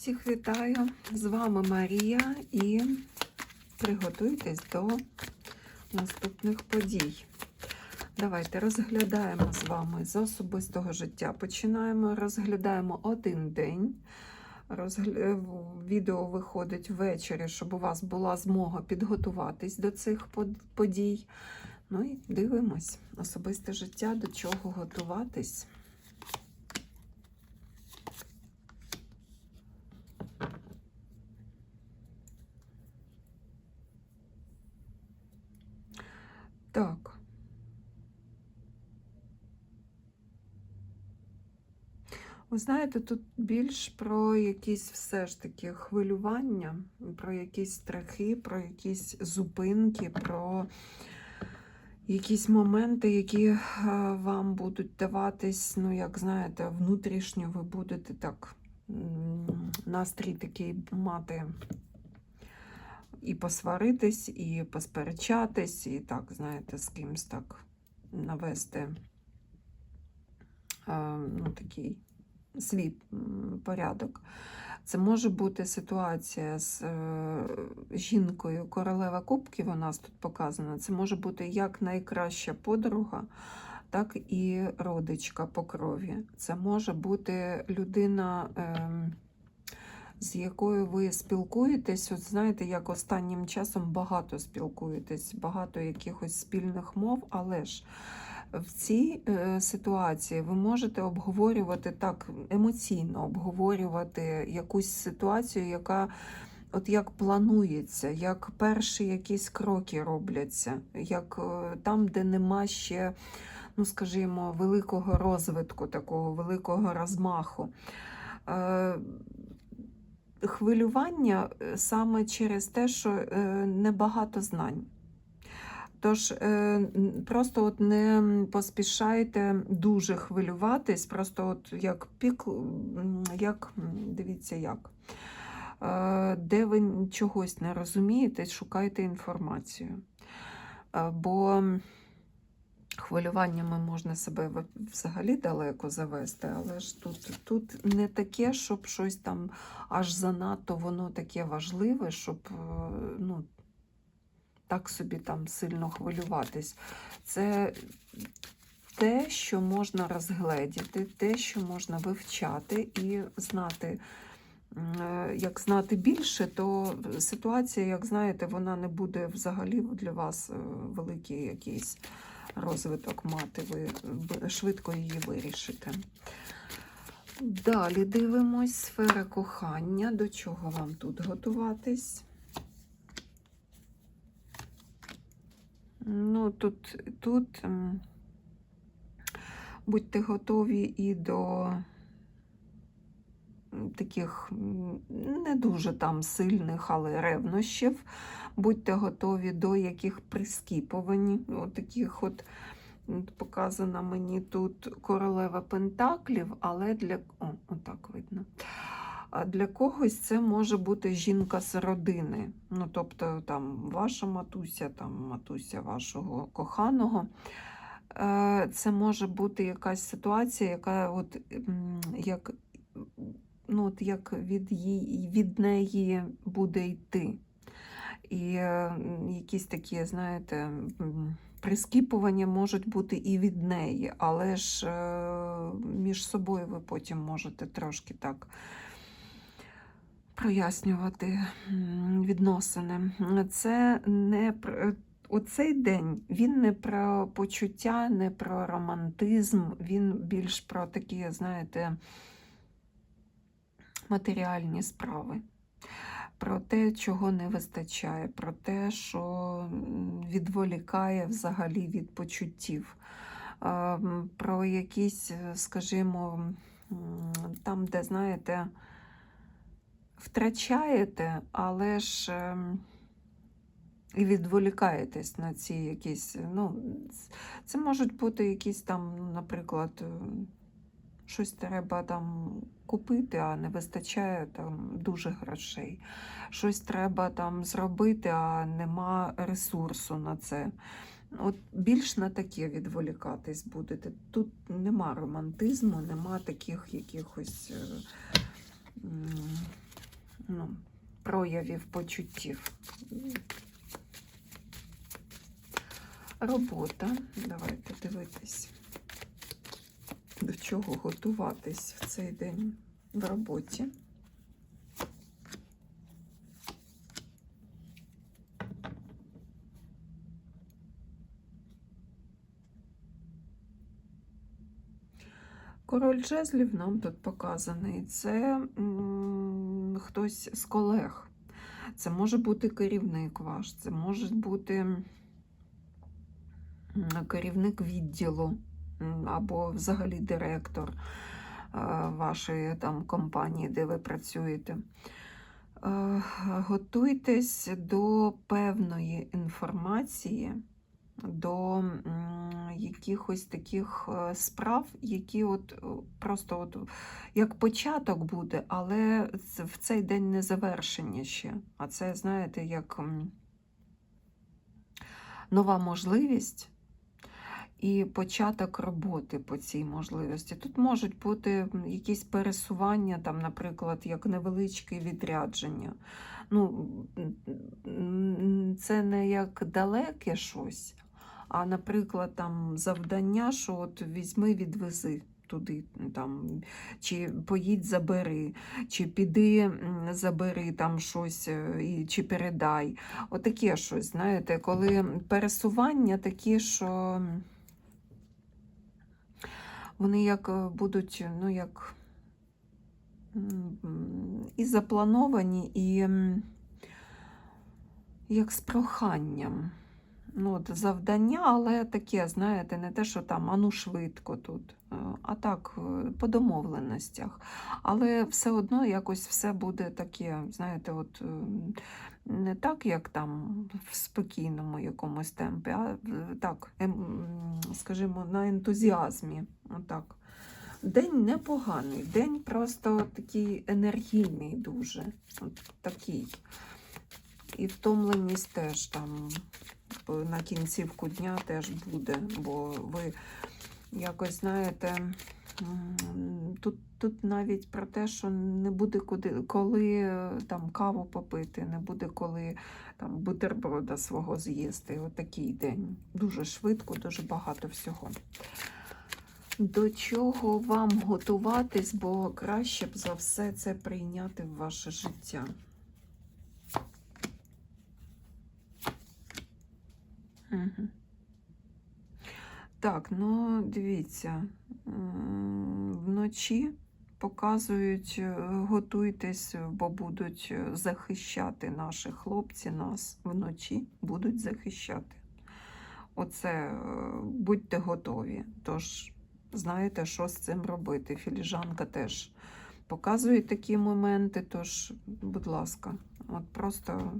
Всіх вітаю! З вами Марія і приготуйтесь до наступних подій. Давайте розглядаємо з вами з особистого життя. Починаємо, розглядаємо один день. Розгля... Відео виходить ввечері, щоб у вас була змога підготуватись до цих подій. Ну і дивимось, особисте життя, до чого готуватись. Так. Ви знаєте, тут більш про якісь все ж таки хвилювання, про якісь страхи, про якісь зупинки, про якісь моменти, які е, вам будуть даватись, ну, як знаєте, внутрішньо ви будете так настрій такий мати і посваритись, і посперечатись, і так, знаєте, з кимось так навести е, ну, такий свій порядок. Це може бути ситуація з е, жінкою королева кубків, у нас тут показана. Це може бути як найкраща подруга, так і родичка по крові. Це може бути людина, е, з якою ви спілкуєтесь. От знаєте, як останнім часом багато спілкуєтесь, багато якихось спільних мов, але ж в цій е, ситуації ви можете обговорювати так емоційно, обговорювати якусь ситуацію, яка от як планується, як перші якісь кроки робляться, як е, там, де нема ще, ну скажімо, великого розвитку, такого великого розмаху. Хвилювання е, саме через те, що е, небагато знань. Тож е, просто от не поспішайте дуже хвилюватись, просто от як пік, як дивіться як. Де ви чогось не розумієте, шукайте інформацію. Бо хвилюваннями можна себе взагалі далеко завести, але ж тут, тут не таке, щоб щось там аж занадто воно таке важливе, щоб е, ну, так собі там сильно хвилюватись. Це те, що можна розгледіти, те, що можна вивчати і знати. Е, Як знати більше, то ситуація, як знаєте, вона не буде взагалі для вас е, великий якийсь розвиток мати. Ви швидко її вирішите. Далі дивимось сфера кохання. До чого вам тут готуватись? Ну, тут, тут будьте готові і до таких не дуже там сильних, але ревнощів. Будьте готові до яких прискіпувань, от таких от показана мені тут королева Пентаклів, але для О, отак видно. А для когось це може бути жінка з родини. Ну, тобто, там ваша матуся, там матуся вашого коханого. Е, Це може бути якась ситуація, яка от, як, ну, от як від, її, від неї буде йти. І е, якісь такі, знаєте, прискіпування можуть бути і від неї, але ж е, між собою ви потім можете трошки так прояснювати відносини. Це не про оцей день він не про почуття, не про романтизм, він більш про такі, знаєте, матеріальні справи. Про те, чого не вистачає, про те, що відволікає взагалі від почуттів, Е, про якісь, е, скажімо, там, де, знаєте, втрачаєте, але ж ем, і відволікаєтесь на ці якісь, ну, це можуть бути якісь там, ну, наприклад, е, щось треба там купити, а не вистачає там дуже грошей. Щось треба там зробити, а нема ресурсу на це. От більш на таке відволікатись будете. Тут нема романтизму, нема таких якихось. е, м, проявів почуттів. Робота. Давайте дивитись, до чого готуватись в цей день в роботі. Король жезлів нам тут показаний. Це м, хтось з колег. Це може бути керівник ваш, це може бути керівник відділу або взагалі директор е, вашої там компанії, де ви працюєте. Е, Готуйтесь до певної інформації, до якихось таких е, справ, які от просто от як початок буде, але в цей день не завершення ще. А це, знаєте, як нова можливість і початок роботи по цій можливості. Тут можуть бути якісь пересування, там, наприклад, як невеличке відрядження. Ну, це не як далеке щось, а, наприклад, там завдання, що от візьми, відвези туди, там, чи поїдь, забери, чи піди, забери там щось, е, і, чи передай. Отаке щось, знаєте, коли пересування такі, що вони як е, будуть, ну як і заплановані, і як з проханням. Ну, от завдання, але таке, знаєте, не те, що там ану швидко тут, е, а так, е, по домовленостях. Але все одно якось все буде таке, знаєте, от е, не так, як там в спокійному якомусь темпі, а так, ем, скажімо, на ентузіазмі. Отак. День непоганий, день просто такий енергійний дуже. От такий. І втомленість теж там на кінцівку дня теж буде, бо ви якось знаєте, тут, тут навіть про те, що не буде куди, коли е, там каву попити, не буде коли там бутерброда свого з'їсти. Отакий день. Дуже швидко, дуже багато всього. До чого вам готуватись, бо краще б за все це прийняти в ваше життя. Так, ну дивіться, вночі показують, е, готуйтесь, бо будуть е, захищати наші хлопці, нас вночі будуть захищати. Оце е, будьте готові. Тож знаєте, що з цим робити. Філіжанка теж показує такі моменти, тож, будь ласка, от просто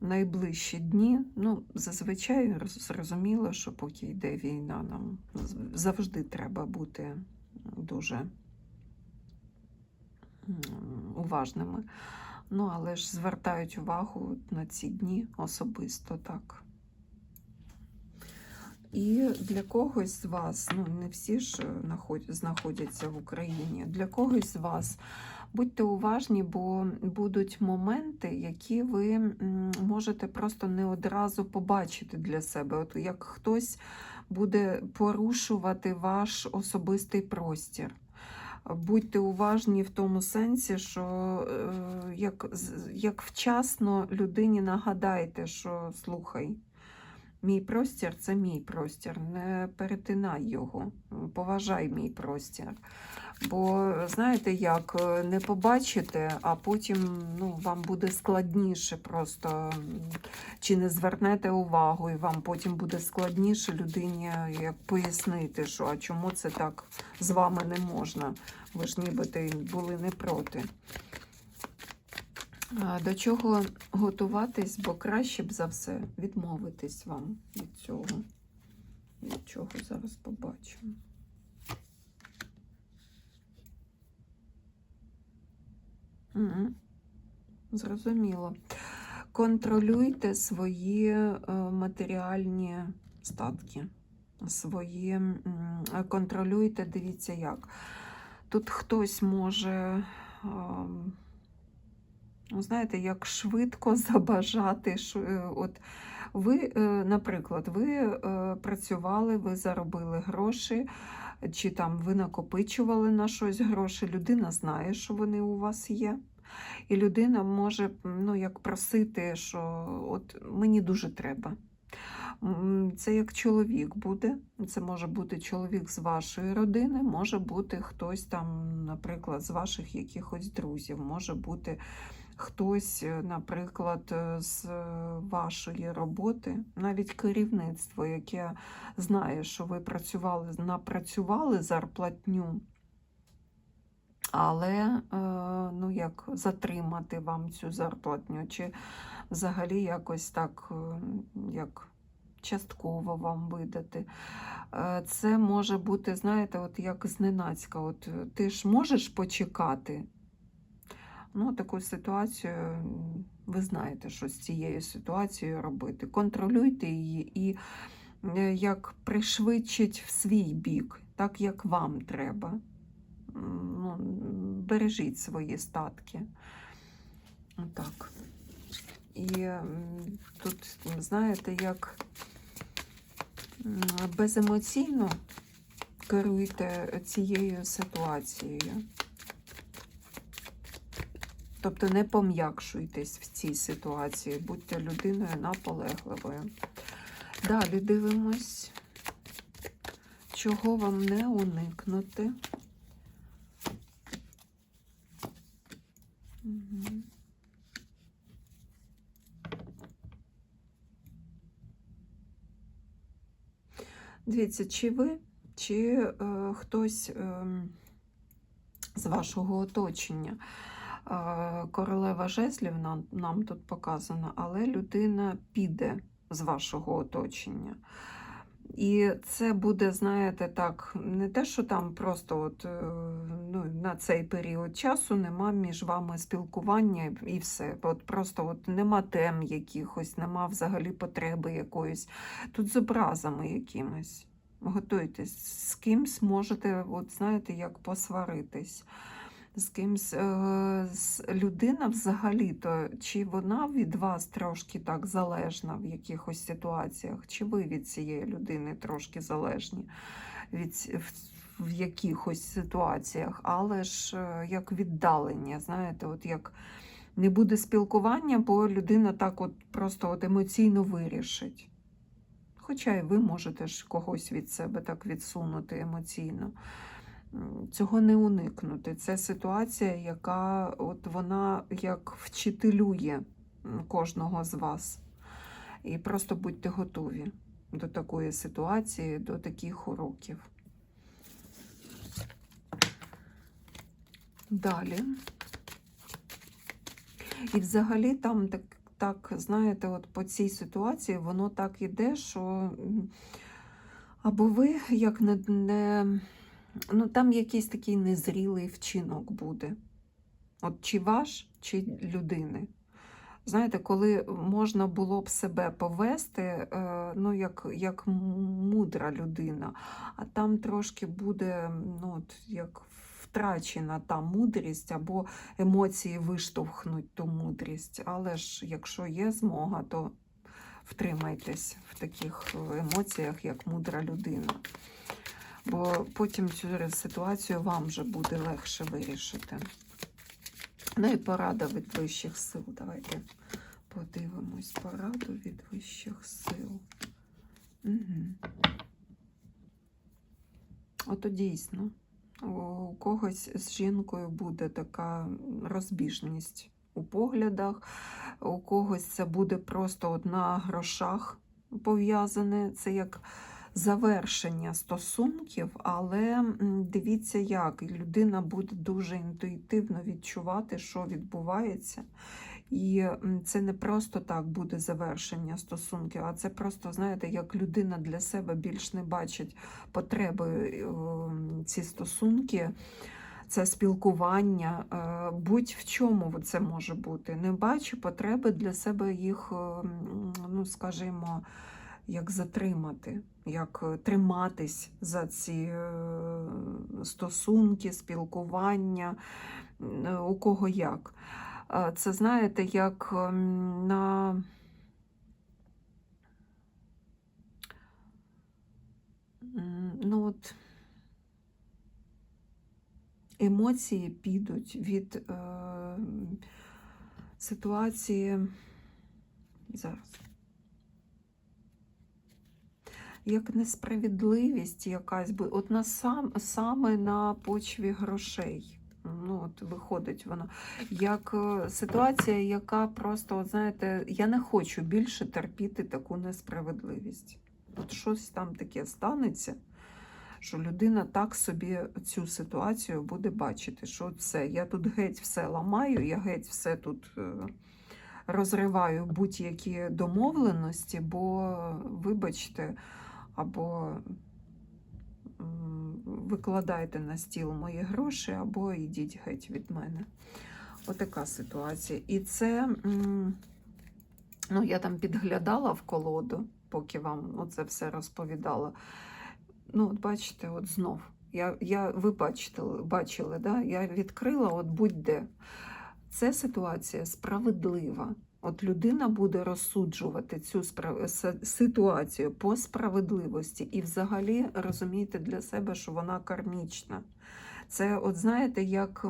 найближчі дні, ну, зазвичай зрозуміло, що поки йде війна, нам завжди треба бути дуже уважними. Ну, але ж звертають увагу на ці дні особисто так. І для когось з вас, ну не всі ж е, знаходяться в Україні, для когось з вас будьте уважні, бо будуть моменти, які ви можете просто не одразу побачити для себе. От як хтось буде порушувати ваш особистий простір. Будьте уважні в тому сенсі, що е, як, як вчасно людині нагадайте, що слухай, Мій простір це мій простір. Не перетинай його, поважай мій простір. Бо знаєте, як е, не побачите, а потім ну, вам буде складніше просто чи не звернете увагу, і вам потім буде складніше людині як пояснити, що а чому це так з вами не можна. Ви ж нібито були не проти. До чого готуватись, бо краще б за все відмовитись вам від цього. Від чого зараз побачимо. Зрозуміло. Контролюйте свої е, матеріальні статки. Свої е, контролюйте, дивіться як. Тут хтось може. Ну, Знаєте, як швидко забажати. ш- е, От ви, е, наприклад, ви е, працювали, ви заробили гроші, чи там ви накопичували на щось гроші. Людина знає, що вони у вас є. І людина може ну, як просити, що от мені дуже треба. Це як чоловік буде. Це може бути чоловік з вашої родини, може бути хтось там, наприклад, з ваших якихось друзів, може бути хтось, е, наприклад, е, з вашої роботи, навіть керівництво, яке знає, що ви працювали, напрацювали зарплатню. Але е, ну, як затримати вам цю зарплатню, чи взагалі якось так, як частково вам видати. Це може бути, знаєте, от як зненацька. От ти ж можеш почекати. Ну, таку ситуацію ви знаєте, що з цією ситуацією робити. Контролюйте її і е, як пришвидшить в свій бік, так як вам треба. Ну, бережіть свої статки. Отак. І тут, знаєте, як беземоційно керуйте цією ситуацією. Тобто не пом'якшуйтесь в цій ситуації, будьте людиною наполегливою. Далі дивимось, чого вам не уникнути. Дивіться, чи ви, чи е, хтось е, з вашого оточення. Королева жезлів нам, нам тут показана, але людина піде з вашого оточення. І це буде, знаєте, так, не те, що там просто от, е, ну, на цей період часу нема між вами спілкування і все. От просто от нема тем якихось, нема взагалі потреби якоїсь. Тут з образами якимось. Готуйтесь, з кимсь можете, от знаєте, як посваритись. З кимсь е, з людина взагалі-то, чи вона від вас трошки так залежна в якихось ситуаціях, чи ви від цієї людини трошки залежні від, в, в якихось ситуаціях, але ж е, як віддалення, знаєте, от як не буде спілкування, бо людина так от просто от емоційно вирішить. Хоча і ви можете ж когось від себе так відсунути емоційно. Цього не уникнути. Це ситуація, яка от вона як вчителює кожного з вас. І просто будьте готові до такої ситуації, до таких уроків. Далі. І взагалі там так, так, знаєте, от по цій ситуації воно так іде, що або ви як не, не ну там якийсь такий незрілий вчинок буде. От чи ваш, чи людини. Знаєте, коли можна було б себе повести, е, ну, як, як мудра людина, а там трошки буде, ну, от, як втрачена та мудрість, або емоції виштовхнуть ту мудрість. Але ж якщо є змога, то втримайтесь в таких емоціях, як мудра людина. Бо потім цю ситуацію вам вже буде легше вирішити. Ну і порада від вищих сил. Давайте подивимось пораду від вищих сил. Угу. Ото дійсно, у когось з жінкою буде така розбіжність у поглядах, у когось це буде просто от на грошах пов'язане. Це як завершення стосунків, але дивіться, як людина буде дуже інтуїтивно відчувати, що відбувається. І це не просто так буде завершення стосунків, а це просто, знаєте, як людина для себе більш не бачить потреби е, ці стосунки. Це спілкування, е, будь в чому це може бути. Не бачу потреби для себе їх, е, ну скажімо, як затримати, як е, триматись за ці е, стосунки, спілкування, у кого як. Е, Це знаєте, як на ну от емоції підуть від е, ситуації зараз. Як несправедливість якась би, от на сам, саме на почві грошей. Ну, от виходить воно. Як е, ситуація, яка просто, от знаєте, я не хочу більше терпіти таку несправедливість. От щось там таке станеться, що людина так собі цю ситуацію буде бачити, що все, я тут геть все ламаю, я геть все тут е, розриваю будь-які домовленості, бо, вибачте, або викладайте на стіл мої гроші, або йдіть геть від мене. Отака ситуація. І це, ну, я там підглядала в колоду, поки вам оце все розповідала. Ну, от бачите, от знов. Я, я, ви бачите, бачили, да? я відкрила от будь-де. Це ситуація справедлива. От людина буде розсуджувати цю справ... ситуацію по справедливості і взагалі розумієте для себе, що вона кармічна. Це, от знаєте, як,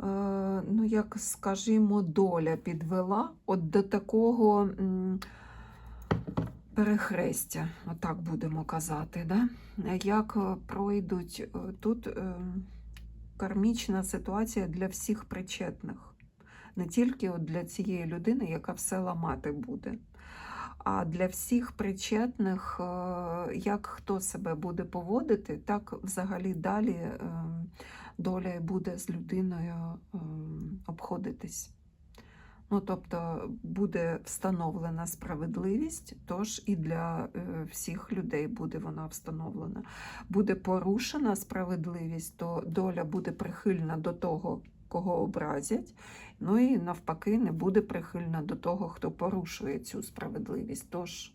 е, ну, як, скажімо, доля підвела от до такого перехрестя, отак будемо казати. Да? Як пройдуть е, тут е, кармічна ситуація для всіх причетних не тільки от для цієї людини, яка все ламати буде, а для всіх причетних, е, як хто себе буде поводити, так взагалі далі е, доля буде з людиною е, обходитись. Ну, тобто буде встановлена справедливість, тож і для всіх людей буде вона встановлена. Буде порушена справедливість, то доля буде прихильна до того, кого образять, ну і навпаки, не буде прихильна до того, хто порушує цю справедливість. Тож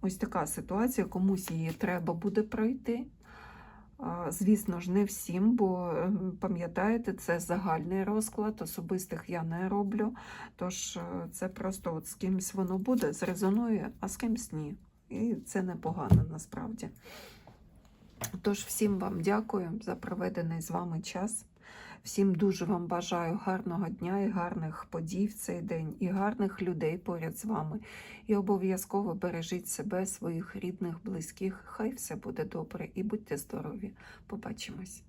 ось така ситуація, комусь її треба буде пройти. Звісно ж, не всім, бо е, пам'ятаєте, це загальний розклад, особистих я не роблю. Тож е, це просто от з кимсь воно буде, зрезонує, а з кимсь ні. І це непогано насправді. Тож всім вам дякую за проведений з вами час. Всім дуже вам бажаю гарного дня і гарних подій в цей день, і гарних людей поряд з вами. І обов'язково бережіть себе, своїх рідних, близьких. Хай все буде добре і будьте здорові. Побачимось.